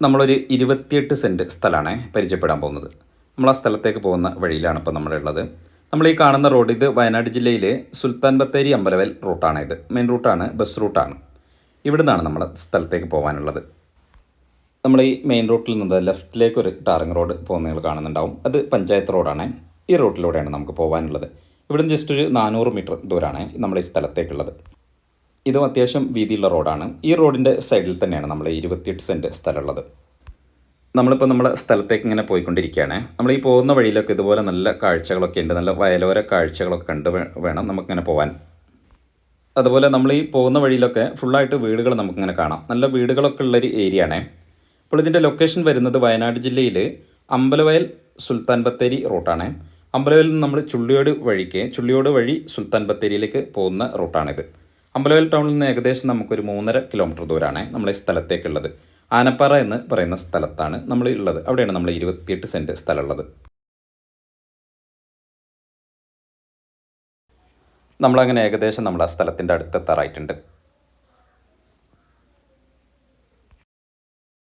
നമ്മളൊരു ഇരുപത്തിയെട്ട് സെന്റ് സ്ഥലമാണ് പരിചയപ്പെടാൻ പോകുന്നത്. നമ്മൾ ആ സ്ഥലത്തേക്ക് പോകുന്ന വഴിയിലാണ് ഇപ്പോൾ നമ്മളുള്ളത് നമ്മൾ ഈ കാണുന്ന റോഡ് ഇത് വയനാട് ജില്ലയിലെ സുൽത്താൻ ബത്തേരി അമ്പലവൽ റൂട്ടാണ് ഇത്. മെയിൻ റൂട്ടാണ് ബസ് റൂട്ടാണ്. ഇവിടെ നിന്നാണ് നമ്മൾ സ്ഥലത്തേക്ക് പോകാനുള്ളത്. നമ്മൾ ഈ മെയിൻ റൂട്ടിൽ നിന്ന് ലെഫ്റ്റിലേക്ക് ഒരു ടാറിങ് റോഡ് പോകുന്ന നിങ്ങൾ കാണുന്നുണ്ടാവും. അത് പഞ്ചായത്ത് റോഡാണ്. ഈ റൂട്ടിലൂടെയാണ് നമുക്ക് പോകാനുള്ളത്. ഇവിടുന്ന് ജസ്റ്റ് ഒരു നാനൂറ് മീറ്റർ ദൂരമാണ് നമ്മൾ ഈ സ്ഥലത്തേക്കുള്ളത്. ഇതും അത്യാവശ്യം വീതിയുള്ള റോഡാണ്. ഈ റോഡിന്റെ സൈഡിൽ തന്നെയാണ് നമ്മൾ ഇരുപത്തിയെട്ട് സെന്റ് സ്ഥലമുള്ളത്. നമ്മളിപ്പോൾ നമ്മളെ സ്ഥലത്തേക്ക് ഇങ്ങനെ പോയിക്കൊണ്ടിരിക്കുകയാണ്. നമ്മൾ ഈ പോകുന്ന വഴിയിലൊക്കെ ഇതുപോലെ നല്ല കാഴ്ചകളൊക്കെ ഉണ്ട്. നല്ല വയലോര കാഴ്ചകളൊക്കെ കണ്ട് വേണം നമുക്കിങ്ങനെ പോകാൻ അതുപോലെ നമ്മൾ ഈ പോകുന്ന വഴിയിലൊക്കെ ഫുള്ളായിട്ട് വീടുകൾ നമുക്കിങ്ങനെ കാണാം. നല്ല വീടുകളൊക്കെ ഉള്ളൊരു ഏരിയ ആണേ അപ്പോൾ ഇതിന്റെ ലൊക്കേഷൻ വരുന്നത് വയനാട് ജില്ലയിൽ അമ്പലവയൽ സുൽത്താൻ ബത്തേരി റൂട്ടാണ്. അമ്പലവയലിൽ നിന്ന് നമ്മൾ ചുള്ളിയോട് വഴിക്ക് ചുള്ളിയോട് വഴി സുൽത്താൻ ബത്തേരിയിലേക്ക് പോകുന്ന റൂട്ടാണിത്. അമ്പലവയൽ ടൗണിൽ നിന്ന് ഏകദേശം നമുക്കൊരു മൂന്നര കിലോമീറ്റർ ദൂരമാണ് നമ്മൾ ഈ സ്ഥലത്തേക്കുള്ളത്. ആനപ്പാറ എന്ന് പറയുന്ന സ്ഥലത്താണ് നമ്മൾ ഉള്ളത്. അവിടെയാണ് നമ്മൾ ഇരുപത്തിയെട്ട് സെന്റ് സ്ഥലമുള്ളത്. നമ്മളങ്ങനെ ഏകദേശം നമ്മൾ ആ സ്ഥലത്തിന്റെ അടുത്തെത്താറായിട്ടുണ്ട്.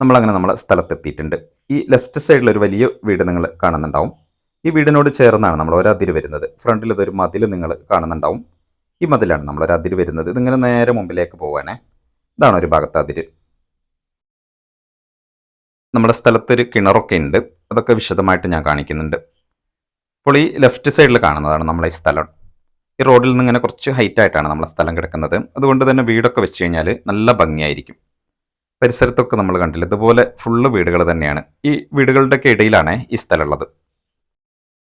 നമ്മളങ്ങനെ നമ്മളെ സ്ഥലത്തെത്തിയിട്ടുണ്ട്. ഈ ലെഫ്റ്റ് സൈഡിൽ ഒരു വലിയ വീട് നിങ്ങൾ കാണുന്നുണ്ടാവും. ഈ വീടിനോട് ചേർന്നാണ് നമ്മൾ ഒരതിര് വരുന്നത്. ഫ്രണ്ടിൽ മതിൽ നിങ്ങൾ കാണുന്നുണ്ടാവും. ഈ മതിലാണ് നമ്മളൊരു അതിര് വരുന്നത്. ഇതിങ്ങനെ നേരെ മുമ്പിലേക്ക് പോവാനേ ഇതാണ് ഒരു ഭാഗത്ത് അതിര്. നമ്മുടെ സ്ഥലത്തൊരു കിണറൊക്കെ ഉണ്ട്. അതൊക്കെ വിശദമായിട്ട് ഞാൻ കാണിക്കുന്നുണ്ട്. അപ്പോൾ ഈ ലെഫ്റ്റ് സൈഡിൽ കാണുന്നതാണ് നമ്മളെ ഈ സ്ഥലം. ഈ റോഡിൽ നിന്ന് ഇങ്ങനെ കുറച്ച് ഹൈറ്റ് ആയിട്ടാണ് നമ്മളെ സ്ഥലം കിടക്കുന്നത്. അതുകൊണ്ട് തന്നെ വീടൊക്കെ വെച്ച് കഴിഞ്ഞാൽ നല്ല ഭംഗിയായിരിക്കും. പരിസരത്തൊക്കെ നമ്മൾ കണ്ടില്ല ഇതുപോലെ ഫുള്ള് വീടുകൾ തന്നെയാണ്. ഈ വീടുകളുടെയൊക്കെ ഇടയിലാണ് ഈ സ്ഥലമുള്ളത്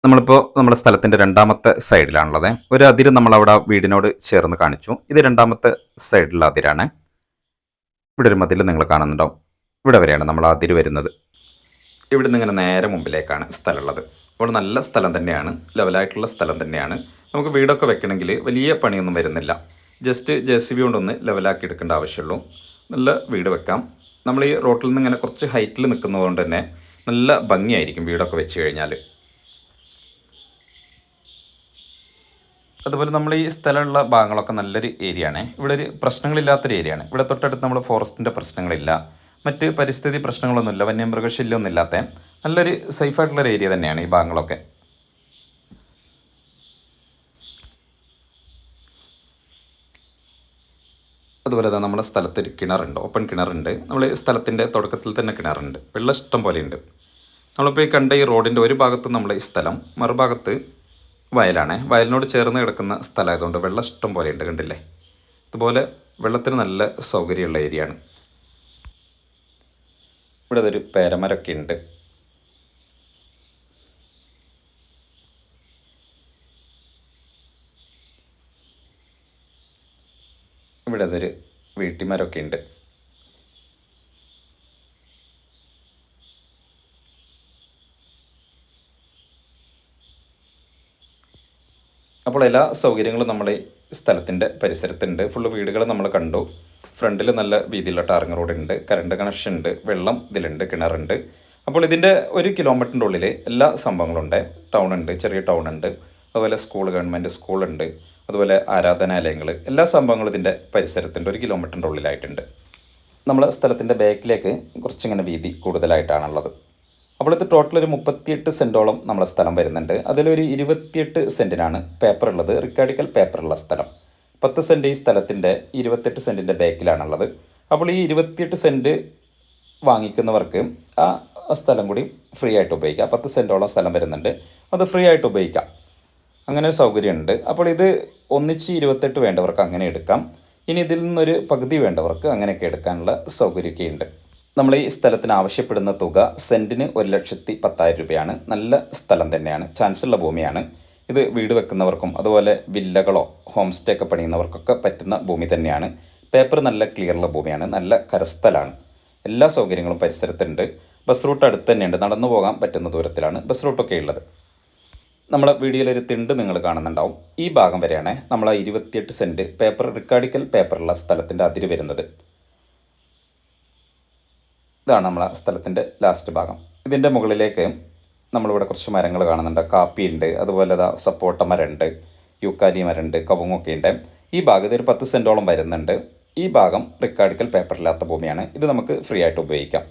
നമ്മളിപ്പോൾ നമ്മുടെ സ്ഥലത്തിന്റെ രണ്ടാമത്തെ സൈഡിലാണുള്ളത്. ഒരു അതിര് നമ്മൾ അവിടെ വീടിനോട് ചേർന്ന് കാണിച്ചു. ഇത് രണ്ടാമത്തെ സൈഡിലുള്ള അതിരാണ്. ഇവിടെ ഒരു മതിൽ നിങ്ങൾ കാണുന്നുണ്ടാവും. ഇവിടെ വരെയാണ് നമ്മൾ അതിര് വരുന്നത്. ഇവിടെ നിന്ന് ഇങ്ങനെ നേരെ മുമ്പിലേക്കാണ് സ്ഥലമുള്ളത്. അപ്പോൾ നല്ല സ്ഥലം തന്നെയാണ്. ലെവലായിട്ടുള്ള സ്ഥലം തന്നെയാണ്. നമുക്ക് വീടൊക്കെ വെക്കണമെങ്കിൽ വലിയ പണിയൊന്നും വരുന്നില്ല. ജസ്റ്റ് ജെ സി ബി കൊണ്ടൊന്ന് ലെവലാക്കി എടുക്കേണ്ട ആവശ്യമുള്ളൂ. നല്ല വീട് വെക്കാം. നമ്മൾ ഈ റോട്ടിൽ നിന്ന് ഇങ്ങനെ കുറച്ച് ഹൈറ്റിൽ നിൽക്കുന്നതുകൊണ്ട് തന്നെ നല്ല ഭംഗിയായിരിക്കും വീടൊക്കെ വെച്ച് കഴിഞ്ഞാൽ അതുപോലെ നമ്മൾ ഈ സ്ഥലമുള്ള ഭാഗങ്ങളൊക്കെ നല്ലൊരു ഏരിയ ആണ് ഇവിടെ ഒരു പ്രശ്നങ്ങളില്ലാത്തൊരു ഏരിയ ആണ് ഇവിടെ തൊട്ടടുത്ത് നമ്മൾ ഫോറസ്റ്റിന്റെ പ്രശ്നങ്ങളില്ല. മറ്റ് പരിസ്ഥിതി പ്രശ്നങ്ങളൊന്നുമില്ല. വന്യമൃഗശല്യമൊന്നും ഇല്ലാത്ത നല്ലൊരു സേഫായിട്ടുള്ളൊരു ഏരിയ തന്നെയാണ് ഈ ഭാഗങ്ങളൊക്കെ. അതുപോലെ തന്നെ നമ്മുടെ സ്ഥലത്ത് ഒരു കിണറുണ്ട്. ഓപ്പൺ കിണറുണ്ട്. നമ്മൾ സ്ഥലത്തിന്റെ തുടക്കത്തിൽ തന്നെ കിണറുണ്ട്. വെള്ളം ഇഷ്ടം പോലെയുണ്ട്. നമ്മളിപ്പോൾ ഈ കണ്ട ഈ റോഡിന്റെ ഒരു ഭാഗത്ത് നമ്മൾ ഈ സ്ഥലം മറുഭാഗത്ത് വയലാണ്. വയലിനോട് ചേർന്ന് കിടക്കുന്ന സ്ഥലമായതുകൊണ്ട് വെള്ളം ഇഷ്ടം പോലെ ഉണ്ട് കണ്ടില്ലേ? അതുപോലെ വെള്ളത്തിന് നല്ല സൗകര്യമുള്ള ഏരിയ ആണ്. ഇവിടെ ഒരു പേരമരമൊക്കെ ഉണ്ട്. ഇവിടെ അതൊരു വീട്ടിമരമൊക്കെ ഉണ്ട്. അപ്പോൾ എല്ലാ സൗകര്യങ്ങളും നമ്മൾ സ്ഥലത്തിന്റെ പരിസരത്തുണ്ട്. ഫുള്ള് വീടുകൾ നമ്മൾ കണ്ടു. ഫ്രണ്ടിൽ നല്ല വീതിയിലുള്ള ടാറിങ് റോഡ് ഉണ്ട് കറണ്ട് കണക്ഷൻ ഉണ്ട്. വെള്ളം ഇതിലുണ്ട് കിണറുണ്ട്. അപ്പോൾ ഇതിന്റെ ഒരു കിലോമീറ്ററിന്റെ ഉള്ളിൽ എല്ലാ സംഭവങ്ങളുണ്ട്. ടൗൺ ഉണ്ട് ചെറിയ ടൗൺ ഉണ്ട്. അതുപോലെ സ്കൂൾ ഗവൺമെന്റ് സ്കൂളുണ്ട് അതുപോലെ ആരാധനാലയങ്ങൾ എല്ലാ സംഭവങ്ങളും ഇതിന്റെ പരിസരത്തിന്റെ ഒരു കിലോമീറ്ററിന്റെ ഉള്ളിലായിട്ടുണ്ട്. നമ്മളെ സ്ഥലത്തിന്റെ ബാക്കിലേക്ക് കുറച്ചിങ്ങനെ വീതി കൂടുതലായിട്ടാണുള്ളത്. അപ്പോൾ ടോട്ടൽ ഒരു മുപ്പത്തിയെട്ട് സെന്റോളം നമ്മളെ സ്ഥലം വരുന്നുണ്ട്. അതിലൊരു ഇരുപത്തിയെട്ട് സെന്റിനാണ് പേപ്പർ ഉള്ളത് റിക്കാർഡിക്കൽ പേപ്പറുള്ള സ്ഥലം. പത്ത് സെന്റ് ഈ സ്ഥലത്തിന്റെ ഇരുപത്തെട്ട് സെന്റിന്റെ ബാക്കിലാണുള്ളത്. അപ്പോൾ ഈ ഇരുപത്തിയെട്ട് സെന്റ് വാങ്ങിക്കുന്നവർക്ക് ആ സ്ഥലം കൂടി ഫ്രീ ആയിട്ട് ഉപയോഗിക്കാം. പത്ത് സെന്റോളം സ്ഥലം വരുന്നുണ്ട്. അത് ഫ്രീ ആയിട്ട് ഉപയോഗിക്കാം. അങ്ങനെ ഒരു സൗകര്യമുണ്ട്. അപ്പോൾ ഇത് ഒന്നിച്ച് ഇരുപത്തെട്ട് വേണ്ടവർക്ക് അങ്ങനെ എടുക്കാം. ഇനി ഇതിൽ നിന്നൊരു പകുതി വേണ്ടവർക്ക് അങ്ങനെയൊക്കെ എടുക്കാനുള്ള സൗകര്യമൊക്കെ ഉണ്ട് നമ്മൾ ഈ സ്ഥലത്തിന് ആവശ്യപ്പെടുന്ന തുക സെന്റിന് ഒരു ലക്ഷത്തി പത്തായിരം രൂപയാണ്. നല്ല സ്ഥലം തന്നെയാണ്. ചാൻസ് ഉള്ള ഭൂമിയാണ്. ഇത് വീട് വെക്കുന്നവർക്കും അതുപോലെ വില്ലകളോ ഹോം സ്റ്റേ ഒക്കെ പണിയുന്നവർക്കൊക്കെ പറ്റുന്ന ഭൂമി തന്നെയാണ്. പേപ്പർ നല്ല ക്ലിയർ ഉള്ള ഭൂമിയാണ്. നല്ല കരസ്ഥലാണ്. എല്ലാ സൗകര്യങ്ങളും പരിസരത്തുണ്ട്. ബസ് റൂട്ട് അടുത്ത് തന്നെയുണ്ട്. നടന്നു പോകാൻ പറ്റുന്ന ദൂരത്തിലാണ് ബസ് റൂട്ടൊക്കെ ഉള്ളത്. നമ്മളെ വീഡിയോയിലൊരു തിണ്ട് നിങ്ങൾ കാണുന്നുണ്ടാവും. ഈ ഭാഗം വരെയാണ് നമ്മൾ ആ ഇരുപത്തിയെട്ട് സെന്റ് പേപ്പർ റിക്കാർഡിക്കൽ പേപ്പറുള്ള സ്ഥലത്തിന്റെ അതിര് വരുന്നത്. ഇതാണ് നമ്മളെ സ്ഥലത്തിന്റെ ലാസ്റ്റ് ഭാഗം. ഇതിന്റെ മുകളിലേക്ക് നമ്മളിവിടെ കുറച്ച് മരങ്ങൾ കാണുന്നുണ്ട്. കാപ്പിയുണ്ട് അതുപോലെ ദാ സപ്പോട്ട മരമുണ്ട് യൂക്കാലി മരമുണ്ട് കവുങ്ങൊക്കെ ഉണ്ട് ഈ ഭാഗത്ത് ഒരു പത്ത് സെന്റോളം വരുന്നുണ്ട്. ഈ ഭാഗം റിക്കാർഡിക്കൽ പേപ്പറില്ലാത്ത ഭൂമിയാണ്. ഇത് നമുക്ക് ഫ്രീ ആയിട്ട് ഉപയോഗിക്കാം.